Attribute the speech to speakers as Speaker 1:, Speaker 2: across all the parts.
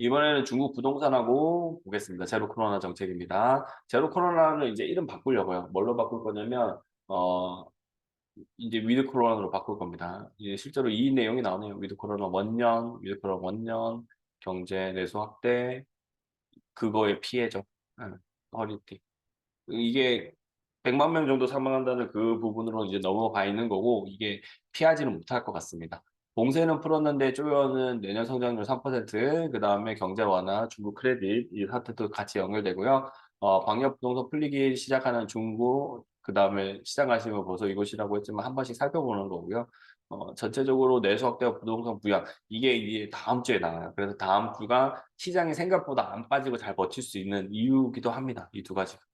Speaker 1: 이번에는 중국 부동산하고 보겠습니다. 제로 코로나 정책입니다. 제로 코로나를 이제 이름 바꾸려고요. 뭘로 바꿀 거냐면 어 이제 위드 코로나로 바꿀 겁니다. 이제 실제로 이 내용이 나오네요. 위드 코로나 원년, 위드 코로나 원년, 경제 내수 확대, 그거의 피해죠. 예, 허리띠. 이게 100만 명 정도 사망한다는 그 부분으로 이제 넘어가 있는 거고 이게 피하지는 못할 것 같습니다. 봉쇄는 풀었는데 조여는 내년 성장률 3%, 그 다음에 경제 완화, 중국 크레딧 이 사태도 같이 연결되고요. 어, 방역 부동산 풀리기 시작하는 중국, 그 다음에 시장 가시면 벌써 이곳이라고 했지만 한 번씩 살펴보는 거고요. 어, 전체적으로 내수 확대와 부동산 부양 이게 이제 다음 주에 나와요. 그래서 다음 주가 시장이 생각보다 안 빠지고 잘 버틸 수 있는 이유기도 합니다. 이 두 가지가.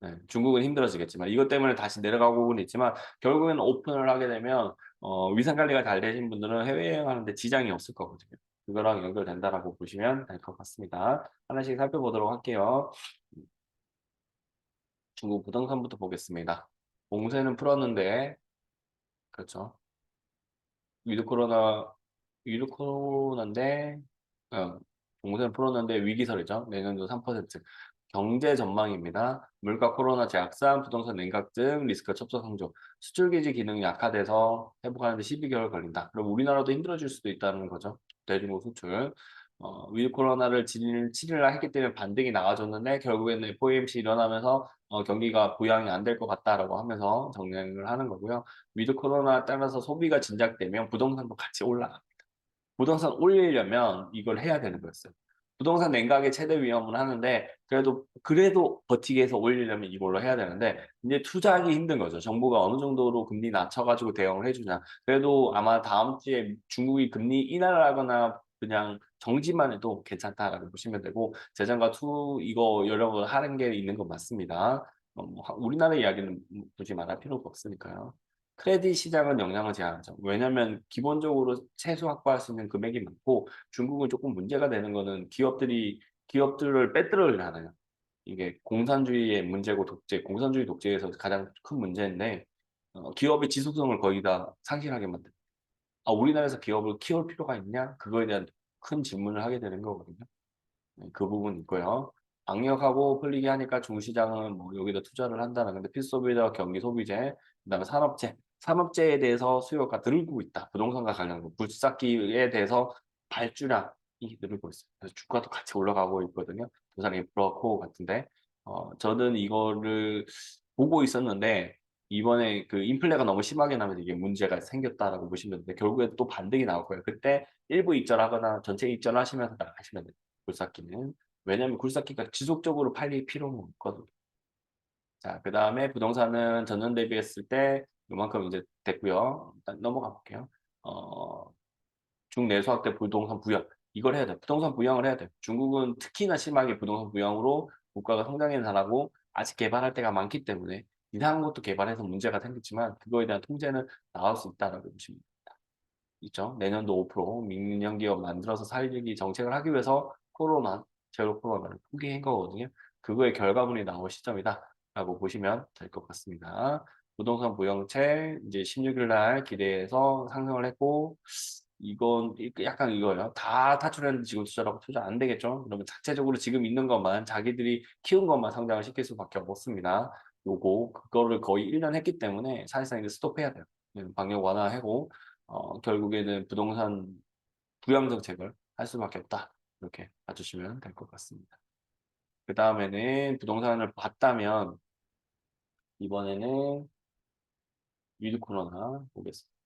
Speaker 1: 네, 중국은 힘들어지겠지만 이것 때문에 다시 내려가고는 있지만 결국에는 오픈을 하게 되면 어, 위생 관리가 잘 되신 분들은 해외 여행하는데 지장이 없을 거거든요. 그거랑 연결된다라고 보시면 될 것 같습니다. 하나씩 살펴보도록 할게요. 중국 부동산부터 보겠습니다. 봉쇄는 풀었는데 그렇죠. 위드 코로나 위드 코로나인데 어, 봉쇄는 풀었는데 위기설이죠. 내년도 3%. 경제 전망입니다. 물가 코로나 재확산, 부동산 냉각 등 리스크 첩속 상조, 수출 기지 기능이 약화돼서 회복하는데 12개월 걸린다. 그럼 우리나라도 힘들어질 수도 있다는 거죠. 대중국 수출. 어, 위드 코로나를 7일, 7일날 했기 때문에 반등이 나와줬는데 결국에는 FOMC 일어나면서 어, 경기가 부양이 안 될 것 같다라고 하면서 정리를 하는 거고요. 위드 코로나 따라서 소비가 진작되면 부동산도 같이 올라갑니다. 부동산 올리려면 이걸 해야 되는 거였어요. 부동산 냉각의 최대 위험은 하는데 그래도 그래도 버티기 위해서 올리려면 이걸로 해야 되는데 이제 투자하기 힘든 거죠. 정부가 어느 정도로 금리 낮춰가지고 대응을 해주냐. 그래도 아마 다음 주에 중국이 금리 인하를 하거나 그냥 정지만 해도 괜찮다라고 보시면 되고 재정과 투 이거 여러 번 하는 게 있는 건 맞습니다. 어, 뭐 하- 우리나라 이야기는 굳이 말할 필요가 없으니까요. 크레딧 시장은 영향을 제한하죠. 왜냐하면 기본적으로 최소 확보할 수 있는 금액이 많고 중국은 조금 문제가 되는 거는 기업들이 기업들을 빼들어를 하나요. 이게 공산주의의 문제고 독재, 공산주의 독재에서 가장 큰 문제인데 어, 기업의 지속성을 거의 다 상실하게 만든. 아, 우리나라에서 기업을 키울 필요가 있냐? 그거에 대한 큰 질문을 하게 되는 거거든요. 네, 그 부분 있고요. 방역하고 풀리게 하니까 중시장은 뭐 여기다 투자를 한다는 건데 필소비자, 경기 소비재, 그다음에 산업재, 산업재에 대해서 수요가 늘고 있다. 부동산과 관련된 굴삭기에 대해서 발주량이 늘고 있어요. 그래서 주가도 같이 올라가고 있거든요. 부산 인프라코 같은데 어, 저는 이거를 보고 있었는데 이번에 그 인플레가 너무 심하게 나면 이게 문제가 생겼다라고 보시면 되는데 결국에 또 반등이 나올 거예요. 그때 일부 입절하거나 전체 입절하시면서 나가시면 돼요. 굴삭기는. 왜냐하면 굴삭기가 지속적으로 팔릴 필요는 없거든요. 자, 그 다음에 부동산은 전년 대비했을 때 이만큼 이제 됐고요. 일단 넘어가 볼게요. 어, 중내수 확대 부동산 부양 이걸 해야 돼. 부동산 부양을 해야 돼. 중국은 특히나 심하게 부동산 부양으로 국가가 성장해 나가고 아직 개발할 때가 많기 때문에 이상한 것도 개발해서 문제가 생겼지만 그거에 대한 통제는 나올 수 있다라고 보시면 됩니다. 있죠. 내년도 5% 민영 기업 만들어서 살리기 정책을 하기 위해서 코로나 제로 코로나를 포기한 거거든요. 그거의 결과물이 나올 시점이다라고 보시면 될 것 같습니다. 부동산 부양책 이제 16일 날 기대해서 상승을 했고 이건 이- 약간 이거예요. 다 타출했는데 지금 투자라고 투자 안 되겠죠? 그러면 자체적으로 지금 있는 것만 자기들이 키운 것만 성장을 시킬 수밖에 없습니다. 요거 그거를 거의 1년 했기 때문에 사실상 이제 스톱해야 돼요. 네, 방역 완화하고 어, 결국에는 부동산 부양 정책을 할 수밖에 없다. 이렇게 봐주시면 될 것 같습니다. 그 다음에는 부동산을 봤다면 이번에는 위드 코로나 보겠습니다.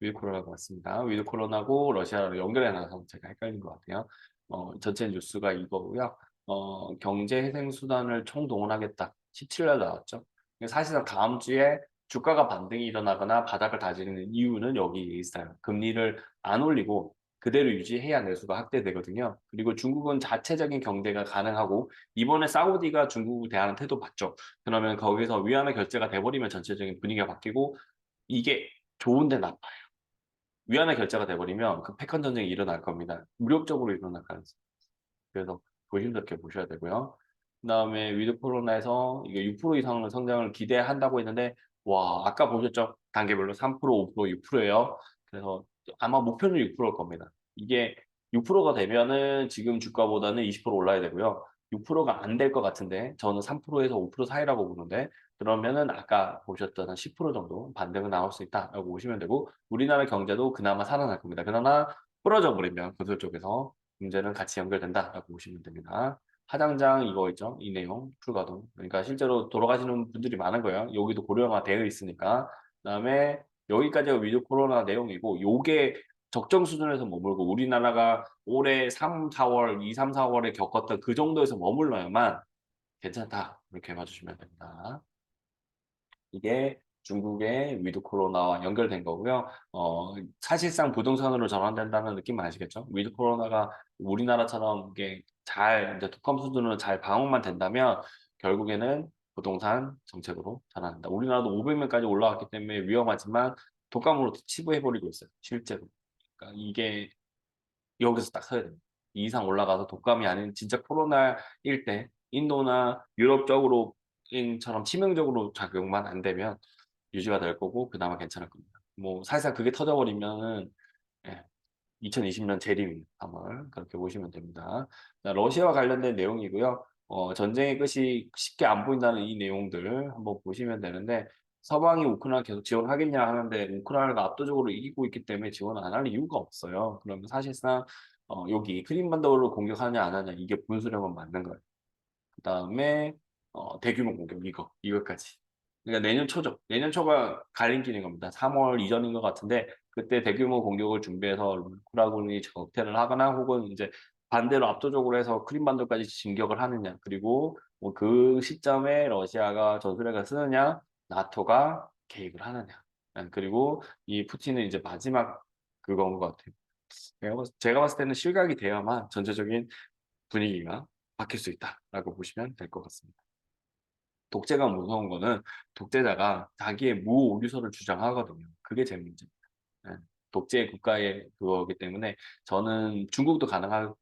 Speaker 1: 위드 코로나가 왔습니다. 위드 코로나고 러시아로 연결해 놔서 제가 헷갈린 것 같아요. 어, 전체 뉴스가 이거고요. 어, 경제 해생 수단을 총동원하겠다. 17일 나왔죠. 사실상 다음 주에 주가가 반등이 일어나거나 바닥을 다지는 이유는 여기에 있어요. 금리를 안 올리고 그대로 유지해야 내수가 확대되거든요. 그리고 중국은 자체적인 경제가 가능하고 이번에 사우디가 중국에 대한 태도 봤죠. 그러면 거기서 위안화 결제가 돼버리면 전체적인 분위기가 바뀌고 이게 좋은데 나빠요. 위안화 결제가 돼버리면 그 패권 전쟁이 일어날 겁니다. 무력적으로 일어날 가능성. 그래서 조심스럽게 보셔야 되고요. 그 다음에 위드 코로나에서 이게 6% 이상의 성장을 기대한다고 했는데 와 아까 보셨죠? 단계별로 3%, 5%, 6%예요. 그래서 아마 목표는 6%일 겁니다. 이게 6%가 되면은 지금 주가보다는 20% 올라야 되고요. 6%가 안 될 것 같은데 저는 3%에서 5% 사이라고 보는데 그러면은 아까 보셨던 한 10% 정도 반등은 나올 수 있다라고 보시면 되고 우리나라 경제도 그나마 살아날 겁니다. 그러나 부러져 버리면 건설 쪽에서 문제는 같이 연결된다라고 보시면 됩니다. 하장장 이거 있죠? 이 내용 풀가동. 그러니까 실제로 돌아가시는 분들이 많은 거예요. 여기도 고령화 되어 있으니까. 그다음에 여기까지가 위드 코로나 내용이고 요게 적정 수준에서 머물고 우리나라가 올해 3, 4월, 2, 3, 4월에 겪었던 그 정도에서 머물러야만 괜찮다. 이렇게 봐주시면 됩니다. 이게 중국의 위드 코로나와 연결된 거고요. 어, 사실상 부동산으로 전환된다는 느낌 아시겠죠? 위드 코로나가 우리나라처럼 이게 잘 이제 독감 수준으로 잘 방어만 된다면 결국에는 부동산 정책으로 전환한다. 우리나라도 500명까지 올라왔기 때문에 위험하지만 독감으로 치부해버리고 있어요. 실제로. 그러니까 이게 여기서 딱 서야 됩니다. 이 이상 올라가서 독감이 아닌 진짜 코로나일 때 인도나 유럽 쪽으로 인처럼 치명적으로 작용만 안 되면 유지가 될 거고 그나마 괜찮을 겁니다. 뭐 사실상 그게 터져버리면은 예, 2020년 재림입니다. 3월 그렇게 보시면 됩니다. 자, 러시아와 관련된 내용이고요. 어, 전쟁의 끝이 쉽게 안 보인다는 이 내용들 한번 보시면 되는데 서방이 우크라이나 계속 지원하겠냐 하는데 우크라이나가 압도적으로 이기고 있기 때문에 지원 안 할 이유가 없어요. 그러면 사실상 어, 여기 크림반도를 공격하냐 안 하냐 이게 분수령은 맞는 거예요. 그 다음에 어, 대규모 공격 이거 이거까지. 그러니까 내년 초죠. 내년 초가 갈림길인 겁니다. 3월 이전인 것 같은데 그때 대규모 공격을 준비해서 우크라군이 적퇴를 하거나 혹은 이제 반대로 압도적으로 해서 크림반도까지 진격을 하느냐 그리고 뭐 그 시점에 러시아가 전술핵을 쓰느냐 나토가 개입을 하느냐 예, 그리고 이 푸틴은 이제 마지막 그건 것 같아요. 제가 봤을 때는 실각이 돼야만 전체적인 분위기가 바뀔 수 있다라고 보시면 될 것 같습니다. 독재가 무서운 거는 독재자가 자기의 무오류서를 주장하거든요. 그게 제 문제입니다. 예, 독재 국가의 그거기 때문에 저는 중국도 가능하다고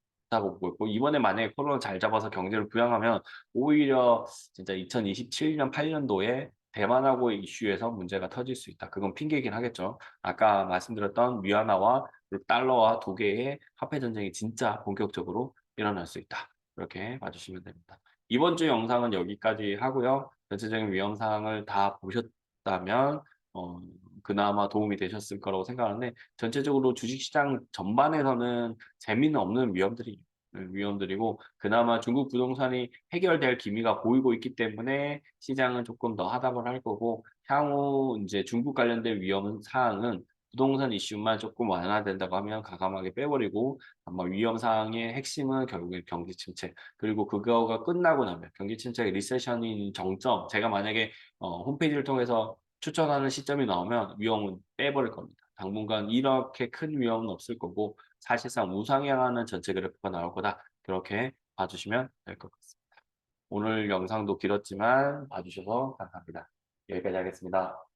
Speaker 1: 보고 있고 이번에 만약에 코로나 잘 잡아서 경제를 부양하면 오히려 진짜 2027년 8년도에 대만하고의 이슈에서 문제가 터질 수 있다. 그건 핑계이긴 하겠죠. 아까 말씀드렸던 위안화와 달러와 두 개의 화폐 전쟁이 진짜 본격적으로 일어날 수 있다. 이렇게 봐주시면 됩니다. 이번 주 영상은 여기까지 하고요. 전체적인 위험 사항을 다 보셨다면 어, 그나마 도움이 되셨을 거라고 생각하는데 전체적으로 주식시장 전반에서는 재미는 없는 위험들이 위험들이고 그나마 중국 부동산이 해결될 기미가 보이고 있기 때문에 시장은 조금 더 하답을 할 거고 향후 이제 중국 관련된 위험 사항은 부동산 이슈만 조금 완화된다고 하면 가감하게 빼버리고 아마 위험 사항의 핵심은 결국에 경기 침체 그리고 그거가 끝나고 나면 경기 침체의 리세션인 정점 제가 만약에 어, 홈페이지를 통해서 추천하는 시점이 나오면 위험은 빼버릴 겁니다. 당분간 이렇게 큰 위험은 없을 거고 사실상 우상향하는 전체 그래프가 나올 거다. 그렇게 봐주시면 될 것 같습니다. 오늘 영상도 길었지만 봐주셔서 감사합니다. 여기까지 하겠습니다.